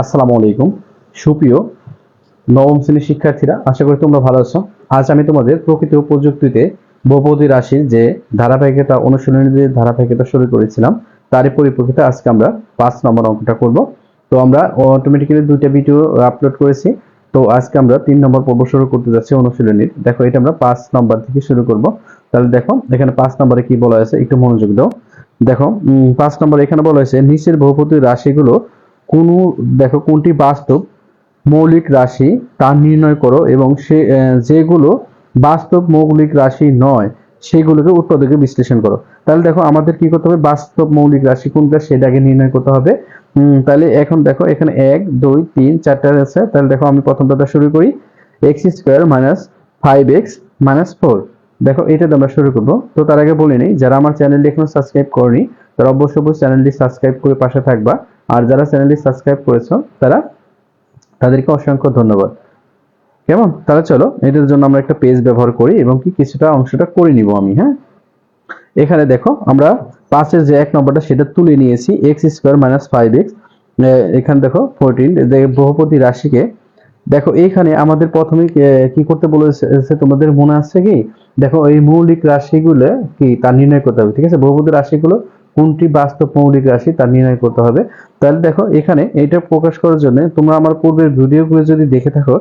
আসসালামু আলাইকুম। সুপ্রিয়, নবম শ্রেণির শিক্ষার্থীরা, আশা করি তোমরা ভালো আছো। আজ আমি তোমাদের প্রকৃতি ও প্রযুক্তিতে বহুপদী রাশির যে ধারাবাহিকতা অনুশীলনীদের ধারাবাহিকতা শুরু করেছিলাম, তারই পরিপ্রেক্ষিতে আজকে আমরা পাঁচ নম্বর অঙ্কটা করব। তো আমরা অটোমেটিক্যালি দুইটা ভিডিও আপলোড করেছি। তো আজকে আমরা তিন নম্বর পর্ব শুরু করতে যাচ্ছি অনুশীলনীর। দেখো, এটা আমরা পাঁচ নম্বর থেকে শুরু করব। তাহলে দেখো, এখানে পাঁচ নম্বরে কি বলা আছে একটু মনোযোগ দাও। দেখো পাঁচ নম্বর এখানে বলা হয়েছে, নিচের বহুপদী রাশিগুলো কোন, দেখো কোনটি বাস্তব? মৌলিক রাশি, তা নির্ণয় করো এবং সে যেগুলো বাস্তব মৌলিক রাশি নয়, সেগুলোকে উৎপাদকে বিশ্লেষণ করো। তাহলে দেখো আমাদের কি করতে হবে? বাস্তব মৌলিক রাশি কোনটা সেটাকে নির্ণয় করতে হবে। তাহলে এখন দেখো, এখানে এক, দুই, তিন, চারটা আছে। তাহলে দেখো আমি প্রথমটা শুরু করি। X square minus five x minus four. দেখো, এটা আমরা শুরু করব। তো তার আগে বলে নিই, যারা আমার চ্যানেলটি এখনও সাবস্ক্রাইব করেনি, তারা অবশ্যই চ্যানেলটি সাবস্ক্রাইব করে পাশে থাকবা। আর যারা চ্যানেলটি সাবস্ক্রাইব করেছ, তারা তাদেরকে অসংখ্য ধন্যবাদ। কেমন? তাহলে চলো এটার জন্য আমরা একটা পেজ ব্যবহার করি এবং কি কিছুটা অংশটা করে নিব আমি হ্যাঁ? এখানে দেখো, আমরা পাঁচের যে এক নম্বরটা সেটা তুলে নিয়েছি x square minus five x এখানে দেখো ফোরটিন বহুপতি রাশিকে, দেখো, এইখানে আমাদের প্রথমে কি করতে বলেছে তোমাদের মনে আছে কি? দেখো, এই মৌলিক রাশিগুলো কি, তা নির্ণয় করতে হবে, ঠিক আছে? বহুপতি রাশিগুলো কোনটি বাস্তব মৌলিক রাশি তা নির্ণয় করতে হবে। তাহলে দেখো, এখানে এটা প্রকাশ করার জন্য তোমরা আমার পূর্বের ভিডিওগুলো যদি দেখে থাকো,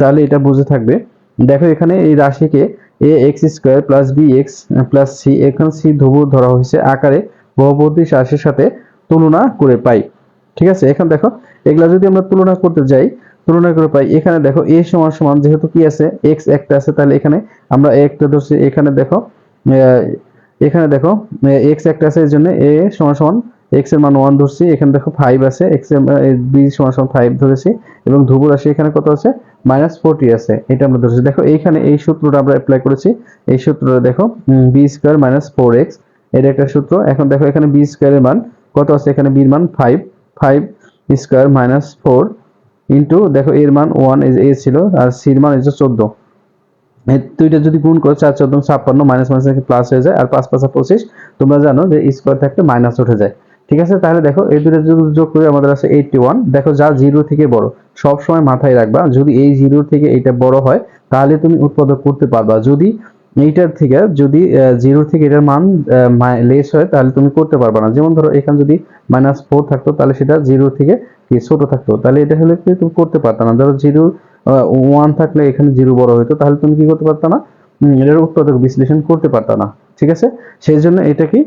তাহলে এটা বুঝে থাকবে। দেখো, এখানে এই রাশিকে a x square plus b x plus c এখানে সি ধ্রুব ধরা হয়েছে আকারে বহুপদী রাশির সাথে তুলনা করে পাই। ঠিক আছে? এখন দেখো, এগুলা যদি আমরা তুলনা করতে যাই, তুলনা করে পাই, এখানে দেখো এ সমান সমান যেহেতু কি আছে এক্স একটা আছে, তাহলে এখানে আমরা একটা ধরছি, এখানে দেখো এখানে দেখো এক্স একটা আছে এর জন্য এ সমান সমান এক্সের মান ওয়ান ধরছি। এখানে দেখো ফাইভ আছে এক্সের বি সমান সমান ফাইভ ধরেছি এবং ধ্রুব রাশি এখানে কত আছে? মাইনাস ফোরটি আছে, এটা আমরা ধরেছি। দেখো, এইখানে এই সূত্রটা আমরা অ্যাপ্লাই করেছি। এই সূত্রটা দেখো b square minus four x এটা একটা সূত্র। এখন দেখো, এখানে বি স্কোয়ারের মান কত আছে? এখানে বির মান five five square minus four into দেখো এর মান ওয়ান এ ছিল, আর সির মান হচ্ছে চোদ্দ। দুইটা যদি গুণ করো, চার চোদ্দ ছাপ্পান্ন, মাইনাস মাইনাস প্লাস হয়ে যায়, আর পাঁচ, পাঁচা পঁচিশ, তোমরা জানো যে স্কোয়ার থাকলে মাইনাস উঠে যায়। ঠিক আছে? তাহলে দেখো, এই দুটো যদি যোগ করি, আমাদের আছে এইটটি ওয়ান দেখো, যা জিরো থেকে বড়, সব সময় মাথায় রাখবা, যদি এই জিরো থেকে এইটা বড় হয়, তাহলে তুমি উৎপাদক করতে পারবা। যদি এইটার থেকে, যদি জিরো থেকে এটার মান লেস হয়, তাহলে তুমি করতে পারবা না। যেমন ধরো, এখানে যদি মাইনাস ফোর থাকতো, তাহলে সেটা জিরো থেকে ছোট থাকতো। তাহলে এটা হলে তুমি করতে পারতা না। ধরো জিরো ওয়ান থাকলে এখানে জিরো বড় হতো তাহলে তুমি কি করতে পারতা না? এটার উৎপাদক বিশ্লেষণ করতে পারতা না, ঠিক আছে? সেই জন্য এটা কি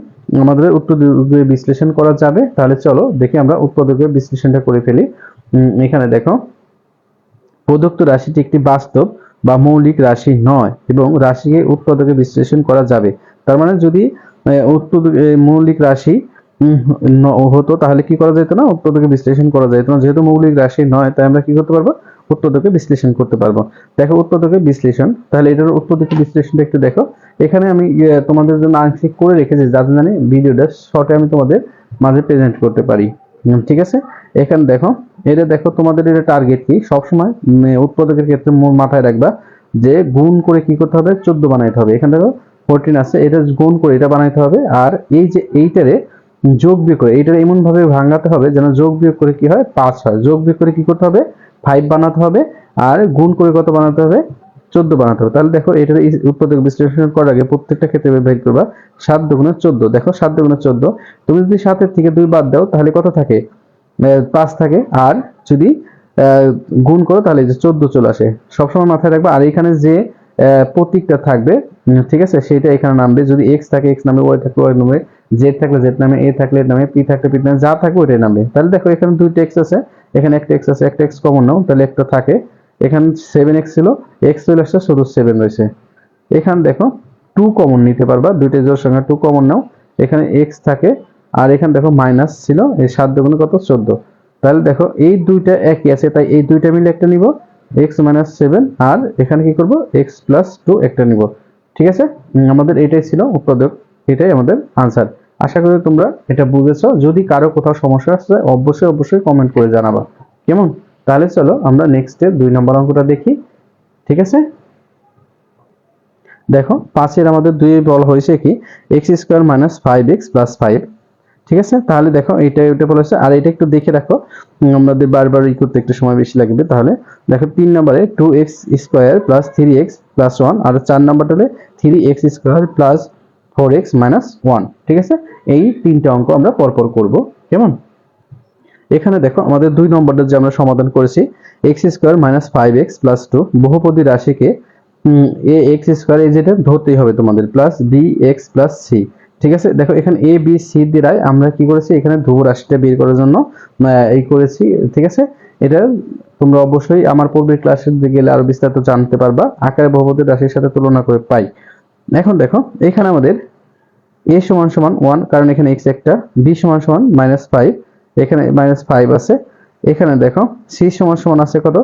আমাদের উৎপাদকের বিশ্লেষণ করা যাবে। তাহলে চলো দেখি আমরা উৎপাদকের বিশ্লেষণটা করে ফেলি। এখানে দেখো, প্রদত্ত রাশিটি একটি বাস্তব বা মৌলিক রাশি নয় এবং রাশিকে উৎপাদকে বিশ্লেষণ করা যাবে। তার মানে যদি উৎপাদক মৌলিক রাশি হতো তাহলে কি করা যেত না? উৎপাদকে বিশ্লেষণ করা যেত না। যেহেতু মৌলিক রাশি নয় তাই আমরা কি করতে পারব? উৎপাদকে বিশ্লেষণ করতে পারব। দেখো উৎপাদকে বিশ্লেষণ। তাহলে এটার উৎপাদকে বিশ্লেষণটা একটু দেখো। এখানে আমি ইয়ে, তোমাদের জন্য আংশিক করে রেখেছি যাতে জানি ভিডিওটা শর্টে আমি তোমাদের মাঝে প্রেজেন্ট করতে পারি। ঠিক আছে? এখানে দেখো এটা দেখো তোমাদের এটা টার্গেট কি? সবসময় উৎপাদকের ক্ষেত্রে মূল মাথায় রাখবা যে গুণ করে কি করতে হবে? চোদ্দ বানাইতে হবে। এখানে দেখো ফোরটিন আছে এটা গুণ করে এটা বানাইতে হবে। আর এই যে এইটারে যোগ বিয়োগ করে এইটারে এমন ভাবে ভাঙাতে হবে যেন যোগ বিয়োগ করে কি হয়? পাঁচ হয়। যোগ বিয়োগ করে কি করতে হবে? ফাইভ বানাতে হবে আর গুণ করে কত বানাতে হবে? চোদ্দ বানাতে হবে। তাহলে দেখো এটার উৎপাদক বিশ্লেষণ করার আগে প্রত্যেকটা ক্ষেত্রে বের করবা। সাত দুগুণে চোদ্দ। দেখো সাত দুগুণে চোদ্দ। তুমি যদি সাতের থেকে দুই বাদ দাও, তাহলে কত থাকে? পাঁচ থাকে। আর যদি গুণ করো, তাহলে যে চোদ্দ চলে আসে। সবসময় মাথায় রাখবে। আর এখানে যে প্রতীকটা থাকবে ঠিক আছে? সেটা এখানে নামবে। যদি এক্স থাকে এক্স নামে ওয়াই থাকলে ওয়াই নামে জেড থাকলে জেড নামে, এ থাকলে নামে, পি থাকলে পি নামে, যা থাকবে ওইটাই নামবে তাহলে দেখো, এখানে দুইটা এক্স আছে, এখানে একটা এক্স আছে, একটা এক্স কমন নাও, তাহলে একটা থাকে। এখানে সেভেন এক্স ছিল এক্স চলে আসছে, শুধু সেভেন রয়েছে। এখানে দেখো টু কমন নিতে পারবা, দুইটা জোর সঙ্গে টু কমন নাও। এখানে এক্স থাকে, আর এখানে দেখো মাইনাস ছিল, এই সাত দুগুণে কত? চোদ্দ। তাহলে দেখো, এই দুইটা একই আছে, তাই এই দুইটা মিলে একটা নিব এক্স মাইনাস সেভেন আর এখানে কি করব? এক্স প্লাস টু একটা নিব। ঠিক আছে? আমাদের এটাই ছিল উৎপাদক এটাই আমাদের আনসার আশা করি তোমরা এটা বুঝেছ। যদি কারও কোথাও সমস্যা আসছে অবশ্যই অবশ্যই কমেন্ট করে জানাবা। কেমন? তাহলে চলো আমরা নেক্সটে দুই নম্বর অঙ্কটা দেখি। ঠিক আছে? দেখো, পাঁচের আমাদের দুই বলা হয়েছে কি? X square minus five x plus five ঠিক আছে? তাহলে দেখো এটা এটা বলেছে আর এটা একটু দেখে রাখো। আমাদের বারবার ই করতে একটু সময় বেশি লাগবে। তাহলে দেখো, তিন নম্বরে two x square plus three x plus one আর চার নম্বরটা হলে three x square plus four x minus one ঠিক আছে? এই তিনটা অঙ্ক আমরা পরপর করব। কেমন? এখানে দেখো, আমাদের দুই নম্বরটা যে আমরা সমাধান করেছি x square minus five x plus two বহুপদী রাশিকে এ এক্স স্কোয়ার এই যেটা ধরতেই হবে তোমাদের plus b x plus c ঠিক আছে? দেখো, এখানে এ বি সি দ্বারাই আমরা কি করেছি? এখানে ধ্রুব রাশিটা বের করার জন্য এই করেছি, ঠিক আছে? এটা তোমরা অবশ্যই আমার পূর্বের ক্লাসে গেলে আরও বিস্তারিত জানতে পারবা, আকারে বহুপদী রাশির সাথে তুলনা করে পাই। এখন দেখো, এখানে আমাদের এ সমান সমান ওয়ান কারণ এখানে এক্স একটা বি সমান সমান মাইনাস ফাইভ এখানে মাইনাস ফাইভ আছে, এখানে দেখো সি সমান সমান আছে কত?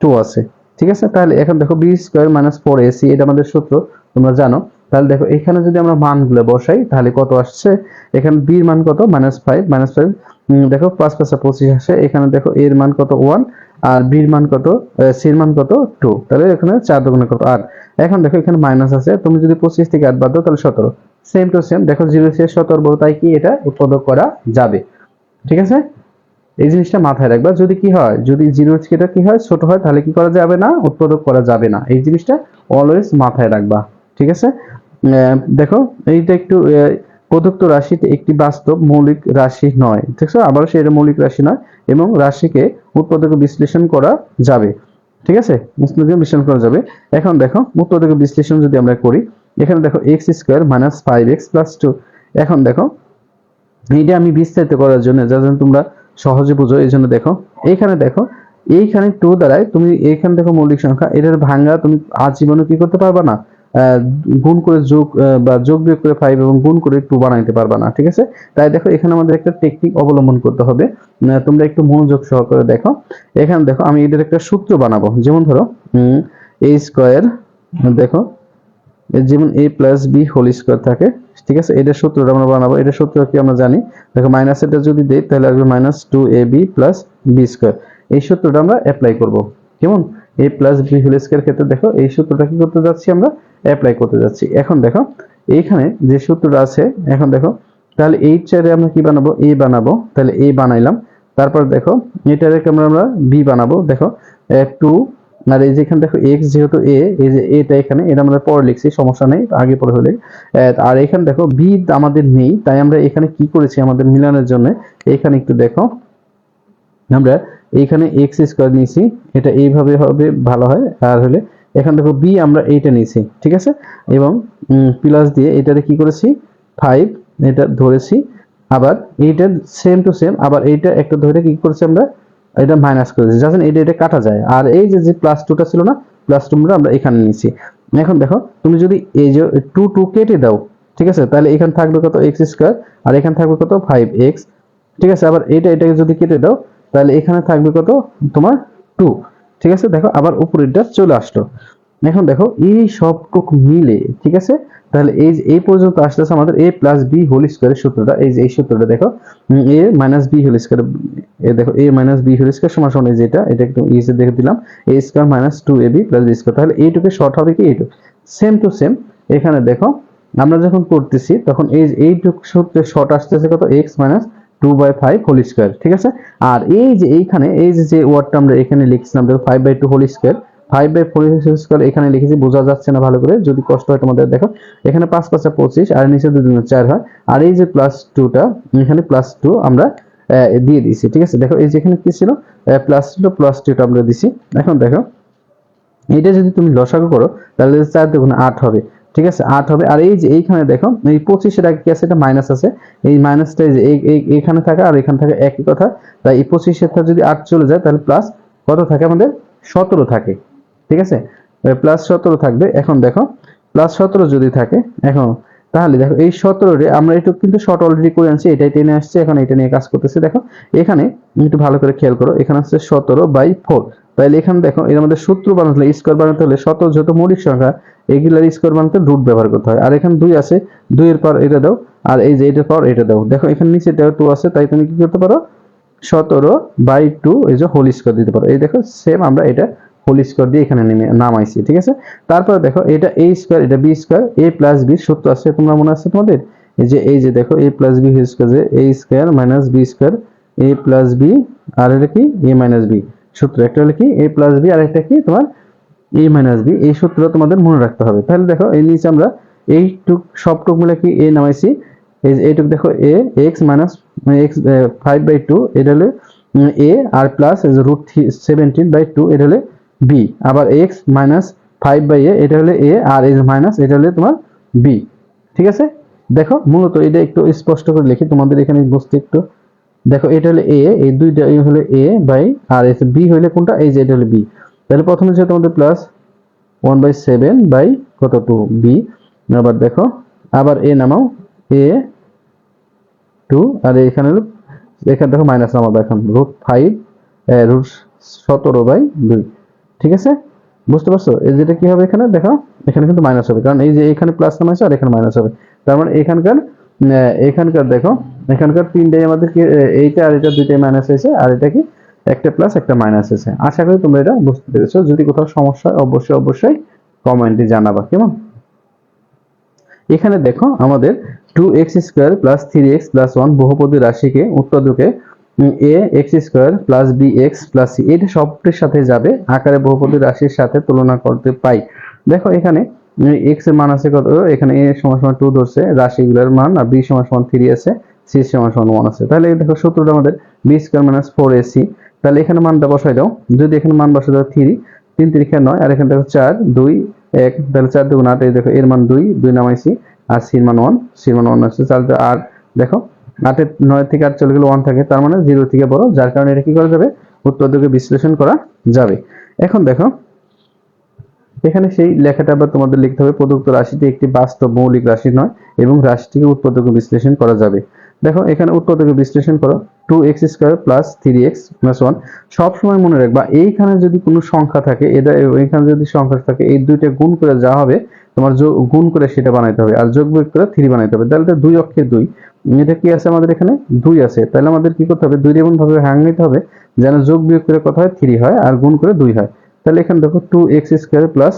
টু আছে, ঠিক আছে? তাহলে এখন দেখো b square minus four a c এটা আমাদের সূত্র, তোমরা জানো। তাহলে দেখো, এখানে যদি আমরা মানগুলো বসাই, তাহলে কত আসছে? এখানে বি এর মান কত? মাইনাস ফাইভ মাইনাস ফাইভ দেখো পাঁচ পাঁচটা পঁচিশ আসে। এখানে দেখো এর মান কত? ওয়ান আর বির মান কত? সির মান কত? টু তাহলে এখানে চার দোকানে কত? আট এখন দেখো, এখানে মাইনাস আছে, তুমি যদি পঁচিশ থেকে আট বাদ দাও, তাহলে সতেরো। সেম টু সেম দেখো জিরো সে সতেরো বড় তাই কি এটা উৎপাদক করা যাবে। ঠিক আছে? এই জিনিসটা মাথায় রাখবা। যদি কি হয়, যদি জিরো থেকে কি হয়, ছোট হয়, তাহলে কি করা যাবে না? উৎপাদক করা যাবে না। এই জিনিসটা অলওয়েজ মাথায় রাখবা। ঠিক আছে? দেখো, এইটা একটু প্রদত্ত রাশিতে একটি বাস্তব মৌলিক রাশি নয়। ঠিক আছে? আবার সেটা মৌলিক রাশি নয়, এবং রাশিকে উৎপাদক বিশ্লেষণ করা যাবে। ঠিক আছে? বিশ্লেষণ করা যাবে। এখন দেখো, উৎপাদক বিশ্লেষণ যদি আমরা করি এখানে দেখো x square minus five x plus two এখন দেখো, এইটা আমি বিস্তারিত করার জন্য যা যেন তোমরা সহজে বুঝো, এই জন্য দেখো, এইখানে দেখো, এইখানে টু দ্বারাই তুমি এইখানে দেখো মৌলিক সংখ্যা, এটার ভাঙ্গা তুমি আজীবনে কি করতে পারবা না? গুণ করে যোগ বা যোগ বিয়োগ করে ফাইভ এবং গুণ করে টু বানাইতে পারবা না, ঠিক আছে? তাই দেখো, এখানে আমাদের একটা টেকনিক অবলম্বন করতে হবে। তোমরা একটু মনোযোগ সহকারে দেখো। এখানে দেখো, আমি এটার একটা সূত্র বানাবো। যেমন ধরো এ স্কোয়ার দেখো যেমন a plus b whole square থাকে, ঠিক আছে? এটার সূত্রটা আমরা বানাবো। এটার সূত্র কি আমরা জানি? দেখো মাইনাস এটা যদি দেই, তাহলে আসবে minus two a b plus b square এই সূত্রটা আমরা অ্যাপ্লাই করব। কেমন? A plus b whole square ক্ষেত্রে দেখো, এই সূত্রটা কি করতে যাচ্ছি আমরা? অ্যাপ্লাই করতে যাচ্ছি। এখন দেখো, এইখানে যে সূত্রটা আছে, এখন দেখো, তাহলে এই চারে আমরা কি বানাবো? এ বানাবো। তাহলে এ বানাইলাম। তারপর দেখো এটারে আমরা আমরা বি বানাবো। দেখো টু আর এই যে এখানে দেখো এক্স যেহেতু এ এই যে এটা এখানে, এটা আমরা পরে লিখছি, সমস্যা নেই, আগে পরে হলে। আর এখানে দেখো বি আমাদের নেই, তাই আমরা এখানে কি করেছি আমাদের মিলানোর জন্য? এখানে একটু দেখো। আমরা এইখানে এক্স স্কোয়ার নিয়েছি, এটা এইভাবে হবে, ভালো হয়, আর হলে এখানে দেখো বি আমরা এইটা নিয়েছি, ঠিক আছে? এবং প্লাস দিয়ে এটাতে কি করেছি? ফাইভ এটা ধরেছি। আবার এইটা সেম টু সেম আবার এইটা একটা ধরে কি করেছি আমরা? এটা মাইনাস করেছি জানেন এটা এটা কাটা যায়। আর এই যে যে প্লাস টুটা ছিল না প্লাস টুটা আমরা এখানে নিয়েছি। এখন দেখো, তুমি যদি এই যে টু টু কেটে দাও, ঠিক আছে, তাহলে এখানে থাকবে কত এক্স স্কোয়ার আর এখানে থাকবে কত ফাইভ এক্স ঠিক আছে, আবার এটা, এটাকে যদি কেটে দাও, তাহলে এখানে থাকবে কত তোমার টু ঠিক আছে, দেখো, আবার উপরেরটা চলে আসলো। এখন দেখো, এই সবটুকু মিলে, ঠিক আছে? তাহলে এই যে- এই পর্যন্ত আসতেছে আমাদের এ প্লাস বি হোল স্কোয়ারের সূত্রটা। এই যে, এই সূত্রটা দেখো a minus b whole square এ দেখো a minus b whole square সমান সমান যেটা এটা একটু ইসে দেখে দিলাম। A square minus two a b plus b square তাহলে এইটুকু শর্ট হবে কি এইটুকু? সেম টু সেম এখানে দেখো, আমরা যখন করতেছি, তখন এই এইটুকু সূত্রে শর্ট আসতেছে কত? X minus two by five whole square ঠিক আছে? আর এই যে, এইখানে, এই যে ওয়ার্ডটা আমরা এখানে লিখছিলাম, দেখো five by two whole square five by four square এখানে লিখেছি, বোঝা যাচ্ছে না ভালো করে, যদি কষ্ট হয় তোমাদের দেখো। এখানে পাঁচ পাঁচটা পঁচিশ, আর নিচে দুই চার হয়। আর এই যে প্লাস টুটা এখানে প্লাস টু আমরা দিয়ে দিয়েছি, ঠিক আছে? দেখো, এই যে এখানে কি ছিল? প্লাস ছিল প্লাস টুটা আমরা দিছি। এখন দেখো, এটা যদি তুমি লসাগু করো, তাহলে চার দেখুন আট হবে, ঠিক আছে? আট হবে। আর এই যে এইখানে দেখো, এই পঁচিশের আগে কি আছে? এটা মাইনাস আছে। এই মাইনাসটা এই যে এই- এই- এইখানে থাকে আর এখানে থাকে একই কথা। তাই এই পঁচিশের যদি আট চলে যায়, তাহলে প্লাস কত থাকে আমাদের? সতেরো থাকে। ঠিক আছে? প্লাস সতেরো থাকবে। এখন দেখো প্লাস সতেরো যদি থাকে, এখন তাহলে দেখো, এই সতেরোরে আমরা একটু কিন্তু শর্ট অলরেডি করে আনছি, এটাই টেনে আসছে, এখন এটা নিয়ে কাজ করতেছি। দেখো, এখানে একটু ভালো করে খেয়াল করো, এখানে হচ্ছে সতেরো বাই ফোর তাহলে এখানে দেখো, এর আমাদের সূত্র বানাতে হলে স্কোয়ার বানাতে হলে সতেরো যত মৌলিক সংখ্যা, এগুলার স্কোয়ার বানাতে রুট ব্যবহার করতে হয়। আর এখানে দুই আছে, দুইয়ের পর এটা দাও, আর এই যে এটার পর এটা দাও। দেখো, এখানে নিচে টু আছে, তাই তুমি কি করতে পারো? সতেরো বাই টু এই যে হোল স্কোয়ার দিতে পারো। এই দেখো সেম আমরা এটা হোল স্কোয়ার দিয়ে এখানে নেমে নামাইছি, ঠিক আছে? তারপর দেখো, এটা এ স্কোয়ার এটা b square a plus b সূত্র আছে, তোমরা মনে আছে তোমাদের? এই যে এই যে দেখো এ প্লাস বি স্কোয়ার যে a square minus b square a plus b আর এটা কি? এ মাইনাস বি সূত্র। একটা হলো কি? এ প্লাস বি আর একটা কি? তোমার এ মাইনাস বি এই সূত্র তোমাদের মনে রাখতে হবে। তাহলে দেখো এই নিচে আমরা এইটুক, সবটুক মিলে কি এ নামাইছি? এই এইটুক দেখো a x minus x five by two এটা হলো a R plus root seventeen by two এটা হলে বি আবার x minus five by a এটা হলে এ আর এই মাইনাস এটা হলে তোমার বি ঠিক আছে? দেখো, মূলত এটা একটু স্পষ্ট করে লিখি, তোমাদের এখানে বুঝতে একটু। দেখো, এটা হলে এ এই দুইটা হলে এ বাই আর বি হলে কোনটা? এই যে এটা হলে বি তাহলে প্রথমে যে তোমাদের plus one by seven by কত টু বি আবার দেখো, আবার এ নামাও এ টু আর এখানে এখানে দেখো মাইনাস নামাবো এখন রুট ফাইভ রুট সতেরো বাই দুই। ঠিক আছে? বুঝতে পারছ? এই যেটা কি হবে এখানে? দেখো, এখানে কিন্তু মাইনাস হবে। কারণ এই যে এখানে প্লাস নামাইছে আর এখানে মাইনাস হবে। তার মানে এখানকার এখানকার দেখো, এখানকার তিনটাই আমাদের এইটা আর এটা দুইটাই মাইনাস হয়েছে। আর এটা কি? একটা প্লাস একটা মাইনাস হয়েছে। আশা করি তোমরা এটা বুঝতে পেরেছ। যদি কোথাও সমস্যা অবশ্যই অবশ্যই কমেন্টে জানাবা, কেমন? এখানে দেখো, আমাদের two x square plus three x plus one বহুপদী রাশিকে উৎপাদকে a, x square plus b, x plus c, এটা সবটির সাথে যাবে। আকারে বহুপদী রাশির সাথে তুলনা করতে পাই। দেখো এখানে এক্সের মান আছে কত? এখানে এ সমান সমান টু ধরছে। রাশিগুলোর মান, আর বি সমান সমান থ্রি আছে। সি সমান সমান ওয়ান আছে। তাহলে দেখো সূত্রটা আমাদের b square minus four a c তাহলে এখানে মানটা বসাই দাও। যদি এখানে মান বসাই দাও থ্রি তিন তিরিখা নয়, আর এখানে দেখো চার, দুই, এক, তাহলে চার দুগুণ আট, এই দেখো এর মান দুই দুই নামাইছি। আর সির মান ওয়ান সির মান ওয়ান আসছে। তাহলে আর দেখো। আটের নয় থেকে আট চলে গেলে ওয়ান থাকে, তার মানে জিরো থেকে বড়, যার কারণে এটা কি করা যাবে? উৎপাদকে বিশ্লেষণ করা যাবে। এখন দেখো, এখানে সেই লেখাটা আবার তোমাদের লিখতে হবে, প্রদত্ত রাশিটি একটি বাস্তব মৌলিক রাশি নয়, এবং রাশিটিকে উৎপাদক বিশ্লেষণ করা যাবে। দেখো, এখানে উৎপাদকে বিশ্লেষণ করো। Two x square plus three x plus one সবসময় মনে রাখবা, এইখানে যদি কোনো সংখ্যা থাকে, এটা, এইখানে যদি সংখ্যা থাকে, এই দুইটা গুণ করে যা হবে, তোমার গুণ করে সেটা বানাইতে হবে। আর যোগ বিয়োগ করে থ্রি বানাইতে হবে। তাহলে দুই অক্ষে দুই। এটা কি আছে আমাদের এখানে? দুই আছে। তাহলে আমাদের কি করতে হবে? দুই এমন ভাবে হ্যাং নিতে হবে, যেন যোগ বিয়োগ করে কথা হয়? থ্রি হয়, আর গুণ করে দুই হয়। তাহলে এখানে দেখো টু এক্স স্কোয়ার প্লাস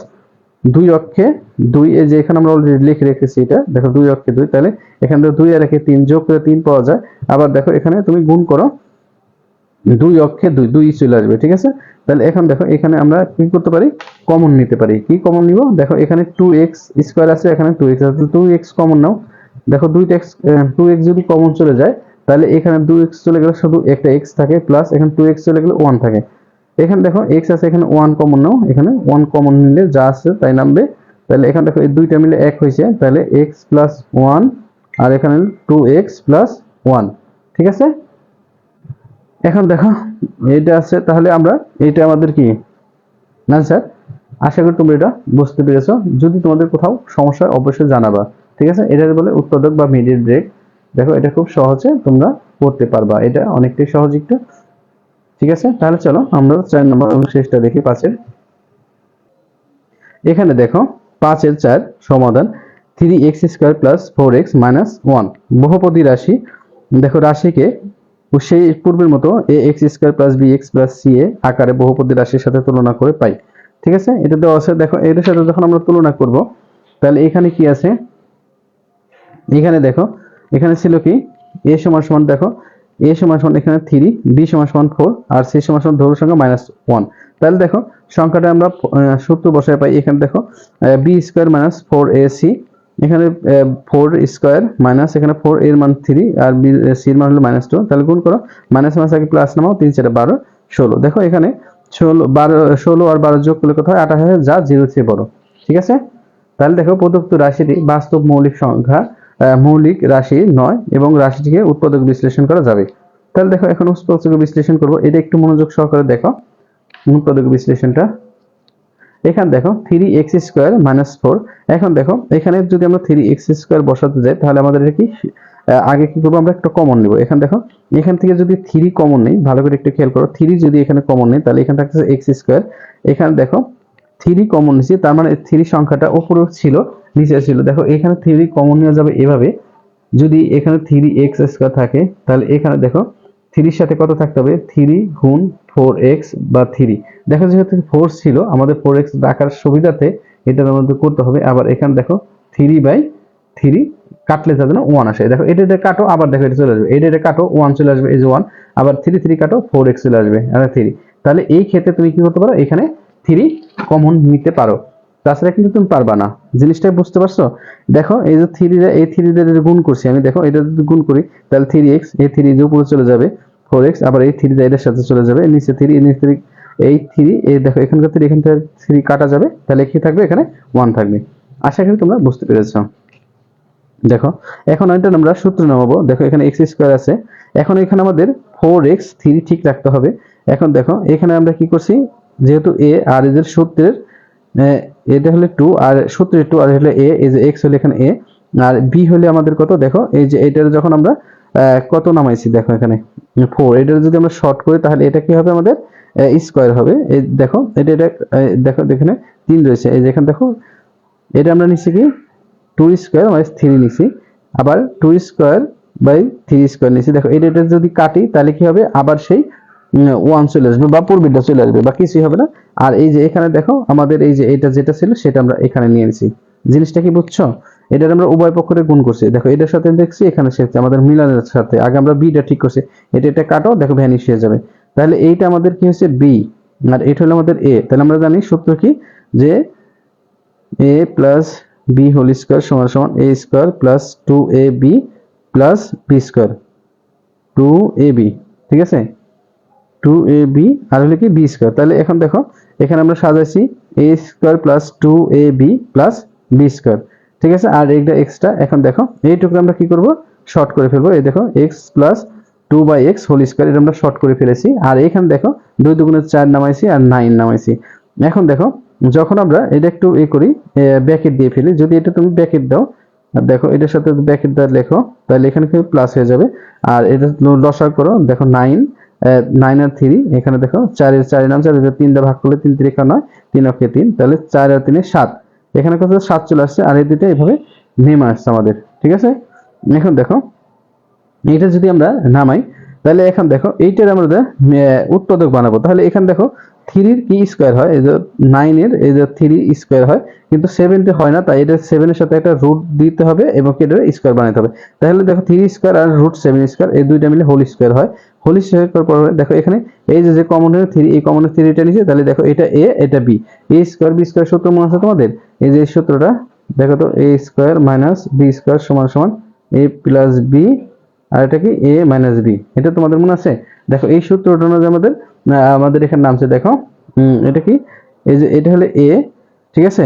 দুই অক্ষে দুই, এই যে এখানে আমরা অলরেডি লিখে রেখেছি এটা, দেখো দুই অক্ষে দুই, তাহলে এখানে দেখো দুই আর একে তিন যোগ করে তিন পাওয়া যায়। আবার দেখো এখানে তুমি গুণ করো, দুই অক্ষে দুই দুই চলে আসবে, ঠিক আছে? তাহলে এখন দেখো এখানে আমরা কি করতে পারি? কমন নিতে পারি। কি কমন নিব? দেখো এখানে টু এক্স স্কোয়ার আছে, এখানে টু এক্স আছে টু এক্স কমন নাও। দেখো দুইটা এক্স টু এক্স যদি কমন চলে যায়, তাহলে এখানে দুই এক্স চলে গেলে শুধু একটা এক্স থাকে প্লাস এখানে টু এক্স চলে গেলে ওয়ান থাকে। এখানে দেখো এক্স আছে এখানে ওয়ান কমন নাও, এখানে ওয়ান কমন নিলে যা আছে তাই নামবে। তাহলে এখানে দেখো এই দুইটা মিলে এক হয়েছে, তাহলে এক্স প্লাস ওয়ান আর এখানে টু এক্স প্লাস ওয়ান ঠিক আছে? এখন দেখো এটা আছে, তাহলে আমরা এটা আমাদের কি? না স্যার, আশা করি তোমরা এটা বুঝতে পেরেছ। যদি তোমাদের কোথাও সমস্যা অবশ্যই জানাবা, ঠিক আছে? এটা বলে উৎপাদক বা মিডিয়ার ব্রেক। দেখো, এটা খুব সহজে তোমরা করতে পারবা। এটা অনেকটাই সহজ একটু ঠিক আছে? তাহলে চলো, আমরা চার নম্বর শেষটা দেখি পাঁচের। এখানে দেখো, পাঁচের চার সমাধান। Three x square plus four x minus one বহুপদী রাশি। দেখো, রাশিকে সেই পূর্বের মতো a x square plus b x plus c এ আকারে বহুপদী রাশির সাথে তুলনা করে পাই। ঠিক আছে? এটা দেওয়া আছে, দেখো এটার সাথে যখন আমরা তুলনা করব, তাহলে এখানে কি আছে? এখানে দেখো, এখানে ছিল কি? এ সমান সমান, দেখো এ সমান সমান এখানে থ্রি বি সমান সমান ফোর আর সি সমান সমান ধরুর সংখ্যা মাইনাস ওয়ান তাহলে দেখো, সংখ্যাটা আমরা সূত্র বসায় পাই, এখানে দেখো b square minus four a c এখানে ফোর স্কোয়ার মাইনাস এখানে ফোর এর মান থ্রি আর বি সির মান হলো মাইনাস টু তাহলে গুণ করো মাইনাস মাইনাস আগে প্লাস নামাও, তিন চারে বারো, ষোলো। দেখো এখানে ষোলো, বারো, ষোলো আর বারো যোগ করলে হয়? আঠাশ হয় যা জিরো চেয়ে বড়। ঠিক আছে? তাহলে দেখো, প্রদত্ত রাশিটি বাস্তব মৌলিক সংখ্যা মৌলিক রাশি নয় এবং রাশিটিকে উৎপাদক বিশ্লেষণ করা যাবে। তাহলে দেখো, এখন উৎপাদক বিশ্লেষণ করব। এটা একটু মনোযোগ সহকারে দেখো। উৎপাদক বিশ্লেষণটা। এখানে দেখো three x square minus four এখন দেখো, এখানে যদি আমরা থ্রি এক্স স্কোয়ার বসাতে যাই, তাহলে আমাদের কি আগে কি করব আমরা একটা কমন নিব। এখানে দেখো, এখান থেকে যদি থ্রি কমন নেই, ভালো করে একটু খেয়াল করো থ্রি যদি এখানে কমন নেই, তাহলে এখানে থাকতেছে এক্স স্কোয়ার এখানে দেখো থ্রি কমন নিচ্ছি তার মানে থ্রি সংখ্যাটা উপরে ছিল। নিচে ছিল দেখো, এখানে থ্রি কমন নেওয়া যাবে এভাবে। যদি এখানে থ্রি এক্স স্কোয়ার থাকে, তাহলে এখানে দেখো থ্রির সাথে কত থাকতে হবে? থ্রি গুণ ফোর এক্স বা থ্রি দেখো, যেহেতু ফোর ছিল, আমাদের ফোর এক্স রাখার সুবিধাতে এটা আমাদের করতে হবে। আবার এখানে দেখো থ্রি বাই থ্রি কাটলে যাবে না ওয়ান আসে। দেখো, এটা এটা কাটো, আবার দেখো, এটা চলে আসবে। এটা এটা কাটো ওয়ান চলে আসবে, এই যে ওয়ান আবার থ্রি থ্রি কাটো ফোর এক্স চলে আসবে আর থ্রি তাহলে এই ক্ষেত্রে তুমি কি করতে পারো? এখানে থ্রি কমন নিতে পারো। তাছাড়া কিন্তু তুমি পারবা না। জিনিসটা বুঝতে পারছ? দেখো, এই যে থ্রি এই থ্রি দিয়ে গুণ করছি আমি, দেখো, এটা যদি গুণ করি, তাহলে থ্রি এক্স এই থ্রি যে উপরে চলে যাবে ফোর এক্স আবার এই থ্রি এটার সাথে চলে যাবে নিচে থ্রি নিচে থ্রি এই থ্রি এই দেখো, এখানকার থ্রি এখান থেকে থ্রি কাটা যাবে, তাহলে কি থাকবে? এখানে ওয়ান থাকবে। আশা করি তোমরা বুঝতে পেরেছ। দেখো, এখন এটা আমরা সূত্র নামাবো। দেখো, এখানে এক্স স্কোয়ার আছে। এখন এখানে আমাদের ফোর এক্স থ্রি ঠিক রাখতে হবে। এখন দেখো, এখানে আমরা কি করছি? যেহেতু এ আর এদের সূত্রের এটা হলে টু আর সূত্রের টু আর হলে এ এই যে এক্স হলে এখানে এ আর বি হলে আমাদের কত? দেখো, এই যে এটার যখন আমরা কত নামাইছি? দেখো এখানে ফোর এটার যদি আমরা শর্ট করি, তাহলে এটা কি হবে আমাদের? স্কোয়ার হবে। এই দেখো, এটা এটা দেখো, এখানে তিন রয়েছে। এই যে এখানে দেখো, এটা আমরা নিচ্ছি কি? টু স্কোয়ার মাইনাস থ্রি নিছি। আবার two square by three square নিছি। দেখো, এটা এটা যদি কাটি, তাহলে কি হবে? আবার সেই ওয়ান চলে আসবে বা পূর্বেরটা চলে আসবে, বা কিছুই হবে না। আর এই যে এখানে দেখো, আমাদের এই যে এটা যেটা ছিল, সেটা আমরা এখানে নিয়ে নিছি জিনিসটা কি বুঝছ? এটার আমরা উভয় পক্ষের গুণ করছি। দেখো, এটার সাথে দেখছি, এখানে সে আমাদের মিলানের সাথে। আগে আমরা বিটা ঠিক করছি। এটা এটা কাটো, দেখো ভ্যানিশ হয়ে যাবে। তাহলে এইটা আমাদের কি হচ্ছে বি আর এটা হলো আমাদের এ তাহলে আমরা জানি সূত্র কি? যে a plus b whole square সমান সমান a square plus two a b plus b square two a b ঠিক আছে? টু এ বি আর হলো কি বি স্কোয়ার তাহলে এখন দেখো, এখানে আমরা সাজাইছি a square plus two a b plus b square ঠিক আছে? আর এইটা এক্সট্রা এখন দেখো, এইটুকু আমরা কি করব? শর্ট করে ফেলব। এই দেখো x plus two by x whole square এটা আমরা শর্ট করে ফেলেছি। আর এখানে দেখো, দুই দুগুণে চার নামাইছি আর নাইন নামাইছি। এখন দেখো, যখন আমরা এটা একটু এ করি ব্যাকেট দিয়ে ফেলি, যদি এটা তুমি ব্যাকেট দাও, আর দেখো, এটার সাথে ব্যাকেট দেওয়ার লেখো, তাহলে এখানে প্লাস হয়ে যাবে। আর এটা লসার করো, দেখো নাইন নাইন আর থ্রি এখানে দেখো চারের চারের নাম, চার তিনটা ভাগ করলে তিন তিরিখা নয়, তিন অক্ষে তিন, তাহলে চার আর তিনে সাত। এখানে কত সাত চলে আসছে, আর এই দুটো এভাবে নেমে আসছে আমাদের, ঠিক আছে? এখন দেখো, এটা যদি আমরা নামাই তাহলে এখন দেখো, এইটার আমরা উৎপাদক বানাবো। তাহলে এখানে দেখো, থ্রির কি স্কোয়ার হয়? এই যে নাইনের, এই যে থ্রি স্কোয়ার হয়। কিন্তু সেভেনটি হয় না, তাই এটা সেভেনের সাথে একটা রুট দিতে হবে এবং এটা স্কোয়ার বানাতে হবে। তাহলে দেখো, থ্রি স্কোয়ার আর রুট সেভেন স্কোয়ার, এই দুইটা মিলে হোল স্কোয়ার হয়। হোল স্কোয়ার করার পর, দেখো এখানে, এই যে যে কমন থ্রি, এই কমন থ্রিটা নিচে, তাহলে দেখো এটা এ, এটা b. A square, b square সূত্র মনে আছে তোমাদের? এই যে সূত্রটা, দেখো তো, a square minus b square সমান সমান, এ প্লাস বি আর এটা কি এ মাইনাস বি এটা তোমাদের মনে আছে? দেখো, এই সূত্রটা অনুযায়ী আমাদের আমাদের এখানে নামছে, দেখো। এটা কি? এই যে, এটা হলো এ ঠিক আছে?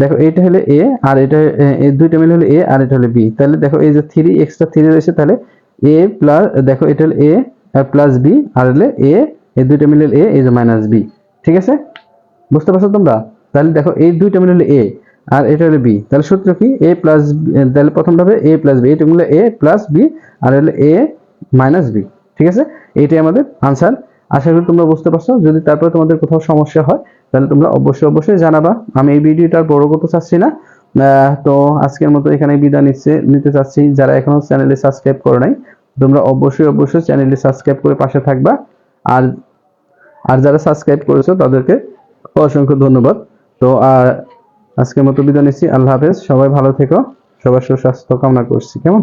দেখো এটা হলো এ আর এটা এই দুইটা মিলে হলো এ আর এটা হলো বি তাহলে দেখো, এই যে থ্রি এক্সট্রা থ্রি রয়েছে, তাহলে এ প্লাস দেখো, এটা হলো এ প্লাস বি আর হলো এ এই দুইটা মিলে এ এই যে মাইনাস বি ঠিক আছে? বুঝতে পারছ তোমরা? তাহলে দেখো, এই দুইটা মিলে হলো এ আর এটা হলো বি তাহলে সূত্র কি? এ প্লাস তাহলে প্রথমটা হবে এ প্লাস বি এটা মিলে এ প্লাস বি আর হলো এ মাইনাস বি ঠিক আছে? এইটাই আমাদের আনসার আশা করি তোমরা বুঝতে পারছ। যদি তারপরে তোমাদের কোথাও সমস্যা হয়, তাহলে তোমরা অবশ্যই অবশ্যই জানাবা। আমি এই ভিডিওটা বড় করতে চাচ্ছি না। তো আজকের মতো এখানে বিদায় নিচ্ছে, নিতে চাচ্ছি। যারা এখনও চ্যানেলে সাবস্ক্রাইব করে নাই, তোমরা অবশ্যই অবশ্যই চ্যানেলে সাবস্ক্রাইব করে পাশে থাকবা। আর আর যারা সাবস্ক্রাইব করেছ, তাদেরকে অসংখ্য ধন্যবাদ। তো, আর আজকের মতো বিদায় নিচ্ছি। আল্লাহ হাফেজ। সবাই ভালো থেকো। সবার সুস্বাস্থ্য কামনা করছি। কেমন?